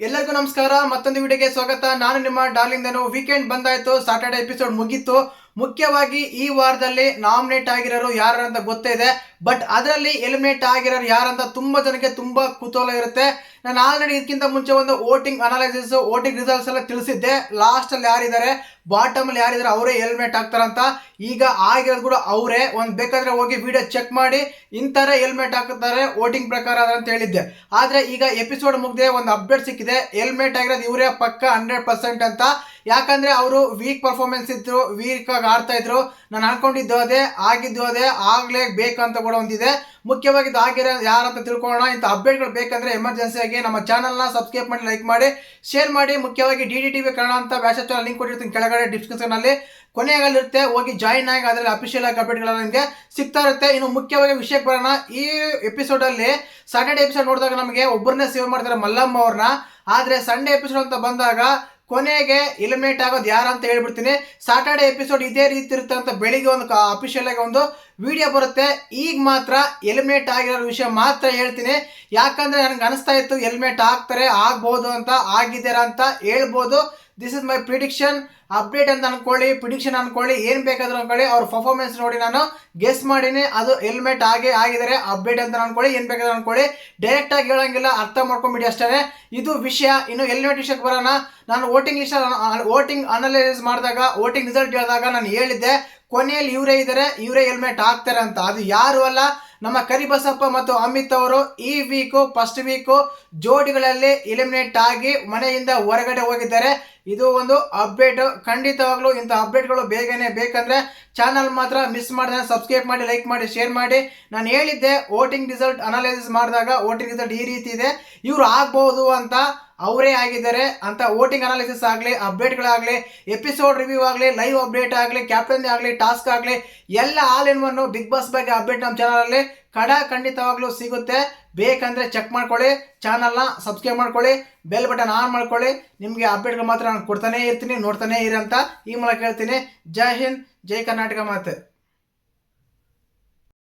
ಎಲ್ಲರಿಗೂ ನಮಸ್ಕಾರ. ಮತ್ತೊಂದು ವಿಡಿಯೋಗೆ ಸ್ವಾಗತ. ನಾನು ನಿಮ್ಮ ಡಾರ್ಲಿಂಗ್ ನಾನು ವೀಕೆಂಡ್ ಬಂದಾಯ್ತು. ಸಾಟರ್ಡೆ ಎಪಿಸೋಡ್ ಮುಗೀತು. ಮುಖ್ಯವಾಗಿ ಈ ವಾರದಲ್ಲಿ ನಾಮಿನೇಟ್ ಆಗಿರೋರು ಯಾರು ಅಂತ ಗೊತ್ತೇ ಇದೆ ಬಟ್ ಅದರಲ್ಲಿ ಎಲಿಮಿನೇಟ್ ಆಗಿರೋರು ಯಾರಂತ ತುಂಬಾ ಜನಕ್ಕೆ ತುಂಬಾ ಕುತೂಹಲ ಇರುತ್ತೆ. ನಾನು ಆಲ್ರೆಡಿ ಇದಕ್ಕಿಂತ ಮುಂಚೆ ಒಂದು ವೋಟಿಂಗ್ ಅನಾಲಿಸಿಸ್ ವೋಟಿಂಗ್ ರಿಸಲ್ಟ್ಸ್ ಎಲ್ಲ ತಿಳಿಸಿದ್ದೆ. ಲಾಸ್ಟ್ ಅಲ್ಲಿ ಯಾರಿದ್ದಾರೆ ಬಾಟಮ್ ಅಲ್ಲಿ ಯಾರಿದ್ದಾರೆ ಅವರೇ ಎಲಿಮಿನೇಟ್ ಆಗ್ತಾರಂತ. ಈಗ ಆಗಿರೋದು ಕೂಡ ಅವರೇ, ಒಂದು ಬೇಕಾದ್ರೆ ಹೋಗಿ ವಿಡಿಯೋ ಚೆಕ್ ಮಾಡಿ ಇಂಥರೇ ಎಲಿಮಿನೇಟ್ ಹಾಕುತ್ತಾರೆ ವೋಟಿಂಗ್ ಪ್ರಕಾರ ಅಂತ ಹೇಳಿದ್ದೆ. ಆದ್ರೆ ಈಗ ಎಪಿಸೋಡ್ ಮುಗ್ದೆ ಒಂದು ಅಪ್ಡೇಟ್ ಸಿಕ್ಕಿದೆ ಎಲಿಮಿನೇಟ್ ಆಗಿರೋದು ಇವರೇ ಪಕ್ಕ ಹಂಡ್ರೆಡ್ ಪರ್ಸೆಂಟ್ ಅಂತ. ಯಾಕಂದ್ರೆ ಅವರು ವೀಕ್ ಪರ್ಫಾರ್ಮೆನ್ಸ್ ಇದ್ರು ವೀಕ್ ಆಗಿ ಆಡ್ತಾ ಇದ್ರು. ನಾನು ಅನ್ಕೊಂಡಿದ್ದು ಅದೇ, ಆಗಿದ್ದು ಅದೇ, ಆಗ್ಲೇ ಬೇಕಂತ ಕೂಡ ಒಂದಿದೆ. ಮುಖ್ಯವಾಗಿ ಇದು ಆಗಿರೋ ಯಾರಂತ ತಿಳ್ಕೊಳ್ಳೋಣ. ಇಂಥ ಅಪ್ಡೇಟ್ಗಳು ಬೇಕಂದ್ರೆ ಎಮರ್ಜೆನ್ಸಿ ಆಗಿ ನಮ್ಮ ಚಾನಲ್ನ ಸಬ್ಸ್ಕ್ರೈಬ್ ಮಾಡಿ ಲೈಕ್ ಮಾಡಿ ಶೇರ್ ಮಾಡಿ. ಮುಖ್ಯವಾಗಿ D D T V Kannada ಅಂತ ಚಾನಲ್ ಲಿಂಕ್ ಕೊಟ್ಟಿರ್ತೀನಿ ಕೆಳಗಡೆ ಡಿಸ್ಕ್ರಿಪ್ಷನ್ ಅಲ್ಲಿ. ಕೊನೆಯಾಗಲ್ಲಿರುತ್ತೆ, ಹೋಗಿ ಜಾಯಿನ್ ಆಗಿ ಅದರಲ್ಲಿ ಅಫಿಷಿಯಲ್ ಆಗಿ ಅಪ್ಡೇಟ್ಗಳು ನಿಮಗೆ ಸಿಗ್ತಾ ಇರುತ್ತೆ. ಇನ್ನು ಮುಖ್ಯವಾಗಿ ವಿಷಯಕ್ಕೆ ಬರೋಣ. ಈ ಎಪಿಸೋಡ್ ಅಲ್ಲಿ ಸಾಟರ್ಡೆ ಎಪಿಸೋಡ್ ನೋಡಿದಾಗ ನಮಗೆ ಒಬ್ಬರನ್ನೇ ಸೇವ್ ಮಾಡ್ತಾರೆ ಮಲ್ಲಮ್ಮ ಅವ್ರನ್ನ. ಆದ್ರೆ ಸಂಡೇ ಎಪಿಸೋಡ್ ಅಂತ ಬಂದಾಗ ಕೊನೆಗೆ ಎಲಿಮಿನೇಟ್ ಆಗೋದು ಯಾರು ಅಂತ ಹೇಳ್ಬಿಡ್ತೀನಿ. ಸಾಟರ್ಡೆ ಎಪಿಸೋಡ್ ಇದೇ ರೀತಿ ಇರುತ್ತೆ ಅಂತ ಬೆಳಿಗ್ಗೆ ಒಂದು ಅಫಿಷಿಯಲ್ ಆಗಿ ಒಂದು ವಿಡಿಯೋ ಬರುತ್ತೆ. ಈಗ ಮಾತ್ರ ಎಲಿಮಿನೇಟ್ ಆಗಿರೋ ವಿಷಯ ಮಾತ್ರ ಹೇಳ್ತೀನಿ. ಯಾಕಂದ್ರೆ ನನಗೆ ಅನಿಸ್ತಾ ಇತ್ತು ಎಲಿಮಿನೇಟ್ ಆಗ್ತಾರೆ, ಆಗ್ಬೋದು ಅಂತ, ಆಗಿದ್ದೀರಾ ಅಂತ ಹೇಳ್ಬೋದು. This is my prediction update ಅಂತ ಅನ್ಕೊಳ್ಳಿ ಪ್ರಿಡಿಕ್ಷನ್ ಅನ್ಕೊಳ್ಳಿ, ಏನು ಬೇಕಾದ್ರೂ ಅನ್ಕೊಳ್ಳಿ. ಅವ್ರ ಪರ್ಫಾರ್ಮೆನ್ಸ್ ನೋಡಿ ನಾನು ಗೆಸ್ ಮಾಡೀನಿ. ಅದು ಹೆಲ್ಮೆಟ್ ಆಗಿ ಆಗಿದ್ದಾರೆ ಅಪ್ಡೇಟ್ ಅಂತ ಅನ್ಕೊಳ್ಳಿ, ಏನು ಬೇಕಾದ್ರೂ ಅನ್ಕೊಳ್ಳಿ. ಡೈರೆಕ್ಟ್ ಆಗಿ ಹೇಳಂಗಿಲ್ಲ, ಅರ್ಥ ಮಾಡ್ಕೊಂಬಿಡಿ ಅಷ್ಟೇ ಇದು ವಿಷಯ. ಇನ್ನು ಹೆಲ್ಮೆಟ್ ವಿಷಯಕ್ಕೆ ಬರೋಣ? ನಾನು ವೋಟಿಂಗ್ ಇಷ್ಟ ವೋಟಿಂಗ್ ಅನಲೈಸ್ ಮಾಡಿದಾಗ ವೋಟಿಂಗ್ ರಿಸಲ್ಟ್ ಹೇಳಿದಾಗ ನಾನು ಹೇಳಿದ್ದೆ, ಕೊನೆಯಲ್ಲಿ ಇವರೇ ಇದ್ದಾರೆ, ಇವರೇ ಹೆಲ್ಮೆಟ್ ಹಾಕ್ತಾರೆ ಅಂತ. ಅದು ಯಾರು ಅಲ್ಲ, ನಮ್ಮ ಕರಿಬಸಪ್ಪ ಮತ್ತು ಅಮಿತ್ ಅವರು ಈ ವೀಕು ಫಸ್ಟ್ ವೀಕು ಜೋಡಿಗಳಲ್ಲಿ ಎಲಿಮಿನೇಟ್ ಆಗಿ ಮನೆಯಿಂದ ಹೊರಗಡೆ ಹೋಗಿದ್ದಾರೆ. ಇದು ಒಂದು ಅಪ್ಡೇಟ್ ಖಂಡಿತವಾಗ್ಲೂ ಇಂಥ ಅಪ್ಡೇಟ್ಗಳು ಬೇಗನೆ ಬೇಕಂದ್ರೆ ಚಾನಲ್ ಮಾತ್ರ ಮಿಸ್ ಮಾಡಿದ್ರೆ ಸಬ್ಸ್ಕ್ರೈಬ್ ಮಾಡಿ ಲೈಕ್ ಮಾಡಿ ಶೇರ್ ಮಾಡಿ. ನಾನು ಹೇಳಿದ್ದೆ ವೋಟಿಂಗ್ ರಿಸಲ್ಟ್ ಅನಾಲಿಸಿಸ್ ಮಾಡಿದಾಗ ವೋಟಿಂಗ್ ರಿಸಲ್ಟ್ ಈ ರೀತಿ ಇದೆ. ಇವರು ಆಗ್ಬಹುದು ಅಂತ ಅವರೇ ಆಗಿದ್ದಾರೆ. ಅಂತ ವೋಟಿಂಗ್ ಅನಾಲಿಸಿಸ್ ಆಗಲಿ ಅಪ್ಡೇಟ್ಗಳಾಗಲಿ ಎಪಿಸೋಡ್ ರಿವ್ಯೂ ಆಗಲಿ ಲೈವ್ ಅಪ್ಡೇಟ್ ಆಗಲಿ ಕ್ಯಾಪ್ಟನ್ ಆಗಲಿ ಟಾಸ್ಕ್ ಆಗಲಿ, ಎಲ್ಲ all in one big boss ಬಗ್ಗೆ ಅಪ್ಡೇಟ್ ನಮ್ಮ ಚಾನಲಲ್ಲಿ ಕಡ ಖಂಡಿತವಾಗ್ಲೂ ಸಿಗುತ್ತೆ. ಬೇಕಂದ್ರೆ ಚೆಕ್ ಮಾಡ್ಕೊಳ್ಳಿ. ಚಾನಲ್ನ ಸಬ್ಸ್ಕ್ರೈಬ್ ಮಾಡ್ಕೊಳ್ಳಿ. ಬೆಲ್ ಬಟನ್ ಆನ್ ಮಾಡ್ಕೊಳ್ಳಿ. ನಿಮಗೆ ಅಪ್ಡೇಟ್ಗಳು ಮಾತ್ರ ನಾನು ಕೊಡ್ತಾನೆ ಇರ್ತೀನಿ, ನೋಡ್ತಾನೇ ಇರಂತ ಈ ಮೂಲಕ ಹೇಳ್ತೀನಿ. ಜೈ ಹಿಂದ್, ಜೈ ಕರ್ನಾಟಕ ಮಾತೆ.